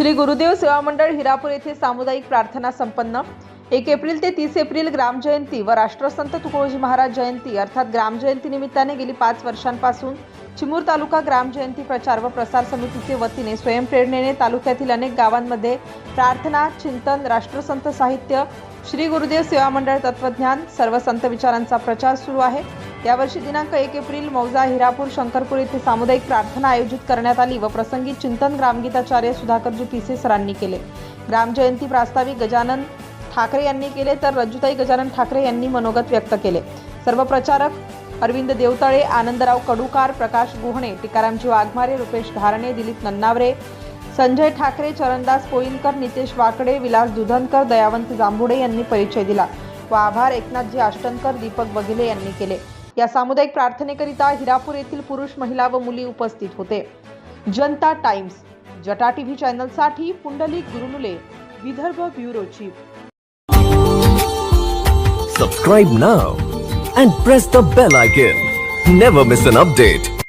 श्री गुरुदेव सेवा मंडळ हिरापूर येथे सामुदायिक प्रार्थना संपन्न. एक एप्रिल ते तीस एप्रिल ग्रामजयंती व राष्ट्रसंत तुकडोजी महाराज जयंती अर्थात ग्रामजयंती निमित्ताने गेली पाच वर्षांपासून चिमूर तालुका ग्रामजयंती प्रचार व प्रसार समितीचे वतीने स्वयंप्रेरणेने तालुक्यातील अनेक गावांमध्ये प्रार्थना चिंतन राष्ट्रसंत साहित्य श्री गुरुदेव सेवा मंडळ तत्वज्ञान सर्व संत विचारांचा प्रचार सुरू आहे. यावर्षी दिनांक एक एप्रिल मौजा हिरापूर शंकरपूर येथे सामुदायिक प्रार्थना आयोजित करण्यात आली व प्रसंगी चिंतन ग्रामगीताचार्य सुधाकरजी पिसे सरांनी केले. ग्रामजयंती प्रास्ताविक गजानन ठाकरे यांनी केले तर रज्जुताई गजानन ठाकरे यांनी मनोगत व्यक्त केले. सर्व प्रचारक अरविंद देवतळे आनंदराव कडुकार प्रकाश गुहणे टिकारामजी वाघमारे रुपेश धारणे दिलीप नन्नावरे संजय ठाकरे चरणदास कोईनकर नितेश वाकडे विलास दुधनकर दयावंत जांभुडे यांनी परिचय दिला व आभार एकनाथजी आष्टनकर दीपक बघिले यांनी केले. या सामुदायिक प्रार्थनेकरिता हिरापूर येथील पुरुष महिला व मुली उपस्थित होते. जनता टाइम्स जटा TV चॅनलसाठी Pundlik Gurunule Vidarbha bureau chief. Subscribe now and press the bell icon never miss an update